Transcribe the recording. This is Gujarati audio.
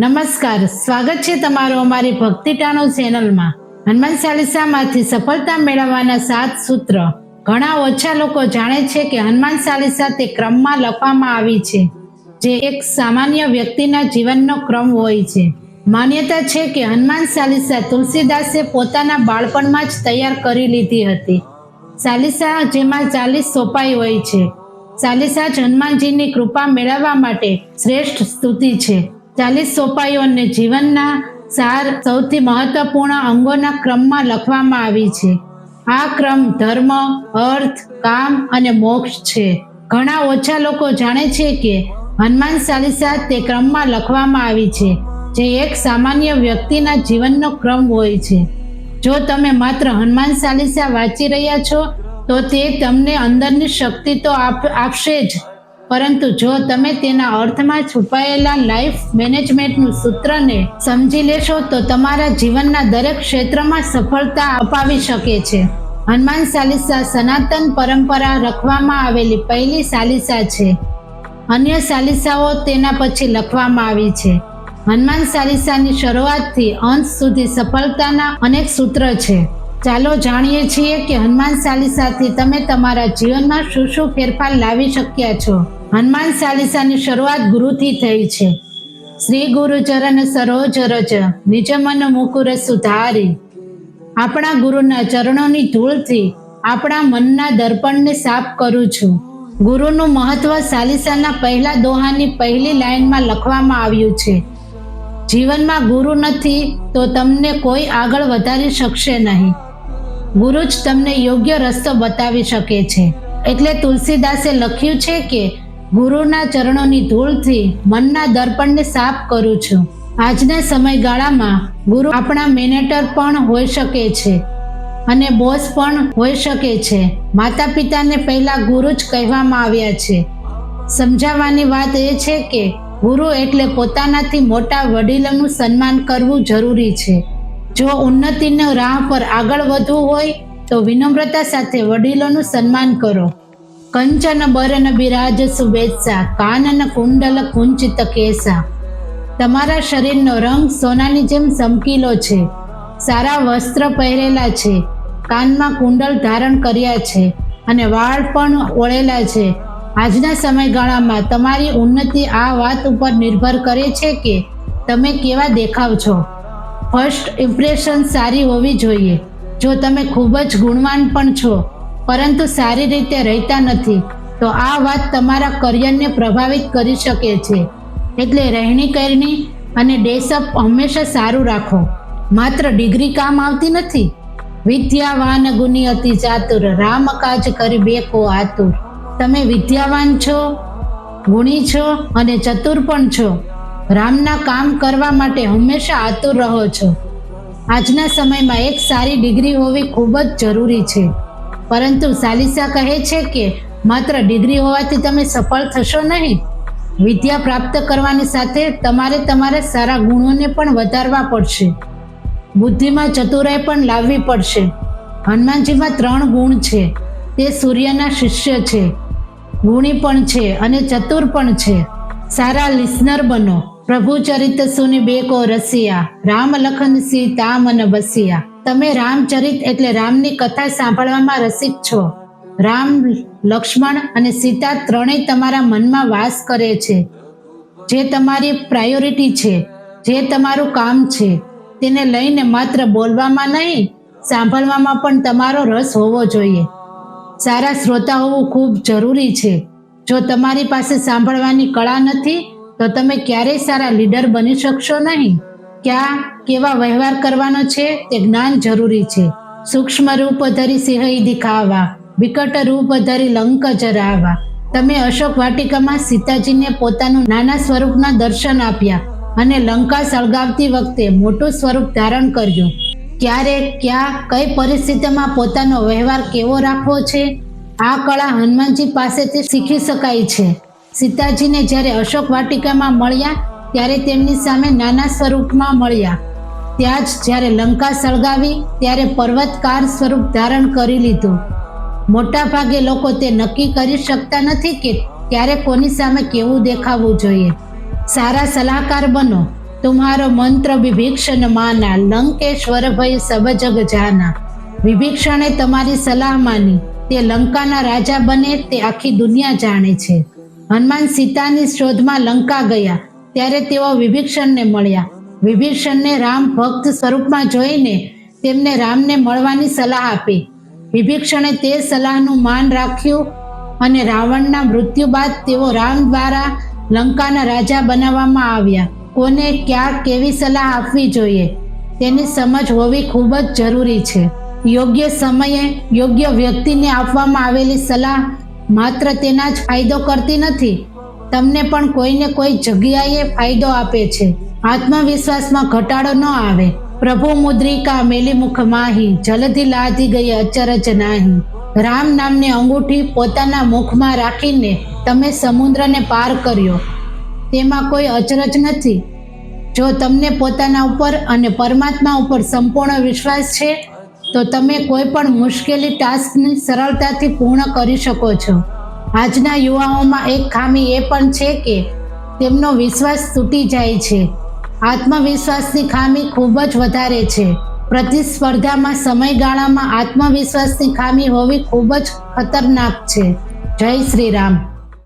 નમસ્કાર, સ્વાગત છે તમારું અમારી ભક્તિ ટાણો ચેનલમાં. હનુમાન ચાલીસામાંથી સફળતા મેળવવાના સાત સૂત્ર. ઘણા ઓછા લોકો જાણે છે કે હનુમાન ચાલીસા તે ક્રમમાં લખવામાં આવી છે, જે એક સામાન્ય વ્યક્તિના જીવનનો ક્રમ હોય છે. માન્યતા છે કે હનુમાન ચાલીસા તુલસીદાસે પોતાના બાળપણમાં જ તૈયાર કરી લીધી હતી. ચાલીસા જેમાં ચાલીસ સોપાઈ હોય છે. ચાલીસા જ હનુમાનજીની કૃપા મેળવવા માટે શ્રેષ્ઠ સ્તુતિ છે. ચાલીસ સોપાઈઓને જીવનના સાર સૌથી મહત્વપૂર્ણ અંગોના ક્રમમાં લખવામાં આવી છે. આ ક્રમ ધર્મ, અર્થ, કામ અને મોક્ષ છે. ઘણા ઓછા લોકો જાણે છે કે હનુમાન ચાલીસા તે ક્રમમાં લખવામાં આવી છે, જે એક સામાન્ય વ્યક્તિના જીવનનો ક્રમ હોય છે. જો તમે માત્ર હનુમાન ચાલીસા વાંચી રહ્યા છો, તો તે તમને અંદરની શક્તિ તો આપ- આપશે જ. પરંતુ જો તમે તેના અર્થમાં છુપાયેલા લાઈફ મેનેજમેન્ટનું સૂત્રને સમજી લેશો, તો તમારા જીવનના દરેક ક્ષેત્રમાં સફળતા અપાવી શકે છે. હનુમાન ચાલીસા સનાતન પરંપરા રખવામાં આવેલી પહેલી ચાલીસા છે. અન્ય ચાલીસાઓ તેના પછી લખવામાં આવી છે. હનુમાન ચાલીસાની શરૂઆતથી અંત સુધી સફળતાના અનેક સૂત્ર છે. ચાલો જાણીએ છીએ કે હનુમાન ચાલીસાથી તમે તમારા જીવનમાં શું શું ફેરફાર લાવી શક્યા છો. હનુમાન ચાલીસાની શરૂઆત ગુરુથી થઈ છે. શ્રી ગુરુ ચરણ સરોજ રજ નિજ મન મુકુર સુધારી. આપણા ગુરુના ચરણોની ધૂળથી આપણા મનના દર્પણને સાફ કરું છું. ગુરુનું મહત્વ સાલિસાના પહેલા દોહાની પહેલી લાઈનમાં લખવામાં આવ્યું છે. જીવનમાં ગુરુ નથી તો તમને કોઈ આગળ વધારી શકશે નહીં. ગુરુ જ તમને યોગ્ય રસ્તો બતાવી શકે છે. એટલે તુલસીદાસે લખ્યું છે કે ગુરુના ચરણોની ધૂળથી મનના દર્પણને સાફ કરું છું. આજના સમયગાળામાં ગુરુ આપણા મેનેટર પણ હોઈ શકે છે અને બોસ પણ હોઈ શકે છે. માતા પિતાને પહેલા ગુરુ જ કહેવામાં આવ્યા છે. સમજાવવાની વાત એ છે કે ગુરુ એટલે પોતાનાથી મોટા વડીલોનું સન્માન કરવું જરૂરી છે. જો ઉન્નતિનો રાહ પર આગળ વધવું હોય તો વિનમ્રતા સાથે વડીલોનું સન્માન કરો. કંચન બરન બિરાજ સુબેત્સા કાનન કુંડલ કુંચિત કેસા તમારા શરીરનો રંગ સોનાની જેમ ચમકીલો છે સારા વસ્ત્ર પહેરેલા છે કાનમાં કુંડલ ધારણ કર્યા છે અને વાળ પણ ઓળેલા છે આજના સમયગાળામાં તમારી ઉન્નતિ આ વાત ઉપર નિર્ભર કરે છે કે તમે કેવા દેખાવ છો? ફર્સ્ટ ઇમ્પ્રેશન સારી હોવી જોઈએ. જો તમે ખૂબ જ ગુણવાન પણ છો પરંતુ સારી રીતે રહેતા નથી, તો આ વાત તમારા કરિયરને પ્રભાવિત કરી શકે છે. એટલે રહેણી કરણી અને ડેસઅપ હંમેશા સારું રાખો. માત્ર ડિગ્રી કામ આવતી નથી? વિદ્યાવાન ગુની અતિ ચાતુર, રામ કાજ કરી બેકો આતુર. તમે વિદ્યાવાન છો, ગુણી છો અને ચતુર પણ છો. રામના કામ કરવા માટે હંમેશા આતુર રહો છો. આજના સમયમાં એક સારી ડિગ્રી હોવી ખૂબ જ જરૂરી છે. પરંતુ સાલિસા કહે છે કે માત્ર ડિગ્રી હોવાથી તમે સફળ થશો નહીં. વિદ્યા પ્રાપ્ત કરવાની સાથે તમારે તમારા સારા ગુણોને પણ વધારવા પડશે. બુદ્ધિમાં ચતુરાઈ પણ લાવવી પડશે. હનુમાનજીમાં ત્રણ ગુણ છે. તે સૂર્યના શિષ્ય છે. ગુણી પણ છે અને ચતુર પણ છે. સારા લિસનર બનો. પ્રભુ ચરિત સુની બેકો રસિયા રામ લખન અને બસિયા તમે રામચરિત એટલે રામની કથા સાંભળવામાં રસિક છો. રામ, લક્ષ્મણ અને સીતા ત્રણેય તમારા મનમાં વાસ કરે છે. જે તમારી પ્રાયોરિટી છે, જે તમારું કામ છે, તેને લઈને માત્ર બોલવામાં નહીં, સાંભળવામાં પણ તમારો રસ હોવો જોઈએ. સારા શ્રોતા હોવું ખૂબ જરૂરી છે. જો તમારી પાસે સાંભળવાની કળા નથી, તો તમે ક્યારેય સારા લીડર બની શકશો નહીં. ક્યાં કેવા વ્યવહાર કરવાનો છે તે જ્ઞાન જરૂરી છે. સૂક્ષ્મ રૂપ ધરી સિંહ દિખાવા, વિકટ રૂપ ધરી લંક જરાવા. તમે અશોક વાટિકામાં સીતાજીને પોતાનું નાના સ્વરૂપના દર્શન આપ્યા અને લંકા સળગાવતી વખતે મોટું સ્વરૂપ ધારણ કર્યું. ક્યારે, ક્યાં, કઈ પરિસ્થિતિમાં પોતાનો વ્યવહાર કેવો રાખવો છે? આ કળા હનુમાનજી પાસેથી શીખી શકાય છે. સીતાજીને જ્યારે અશોક વાટિકામાં મળ્યા ત્યારે તેમની સામે નાના સ્વરૂપમાં મળ્યા. ત્યાં જ જ્યારે લંકા સળગાવી, ત્યારે પર્વતકાર સ્વરૂપ ધારણ કરી લીધું. મોટાભાગે લોકો તે નક્કી કરી શકતા નથી કે ક્યારે કોની સામે કેવું દેખાવું જોઈએ. સારા સલાહકાર બનો. તુમારો મંત્ર વિભીક્ષણ માના. લંકેશ્વર ભય સબજગ જાના. વિભીક્ષણે તમારી સલાહ માની. તે લંકાના રાજા બને, તે આખી દુનિયા જાણે છે. હનુમાન સીતાની શોધમાં લંકા ગયા. ત્યારે તેઓ વિભીષણને મળ્યા. વિભીષણને રામ ભક્ત સ્વરૂપમાં જોઈને તેમને રામને મળવાની સલાહ આપી. વિભીક્ષણે તે સલાહનું માન રાખ્યું અને રાવણના મૃત્યુ બાદ તેઓ રામ દ્વારા લંકાના રાજા બનાવવામાં આવ્યા. કોને ક્યાં કેવી સલાહ આપવી જોઈએ? તેની સમજ હોવી ખૂબ જ જરૂરી છે. યોગ્ય સમયે યોગ્ય વ્યક્તિને આપવામાં આવેલી સલાહ માત્ર તેના જ ફાયદો કરતી નથી. તમને પણ કોઈને કોઈ જગ્યાએ ફાયદો આપે છે. આત્મવિશ્વાસમાં ઘટાડો ન આવે. પ્રભુ મુદ્રિકા મેલીમુખ માહી જલધી લાધી ગઈ અચરજ નાહી. રામ નામની અંગૂઠી પોતાના મુખમાં રાખીને તમે સમુદ્રને પાર કર્યો. તેમાં કોઈ અચરજ નથી. જો તમને પોતાના ઉપર અને પરમાત્મા ઉપર સંપૂર્ણ વિશ્વાસ છે, તો તમે કોઈ પણ મુશ્કેલી ટાસ્કને સરળતાથી પૂર્ણ કરી શકો છો. આજના યુવાઓમાં એક ખામી એ પણ છે કે તેમનો વિશ્વાસ તૂટી જાય છે. આત્મવિશ્વાસની ખામી ખૂબ જ વધારે છે. પ્રતિસ્પર્ધામાં સમયગાળામાં આત્મવિશ્વાસની ખામી હોવી ખૂબ જ ખતરનાક છે. જય શ્રી રામ.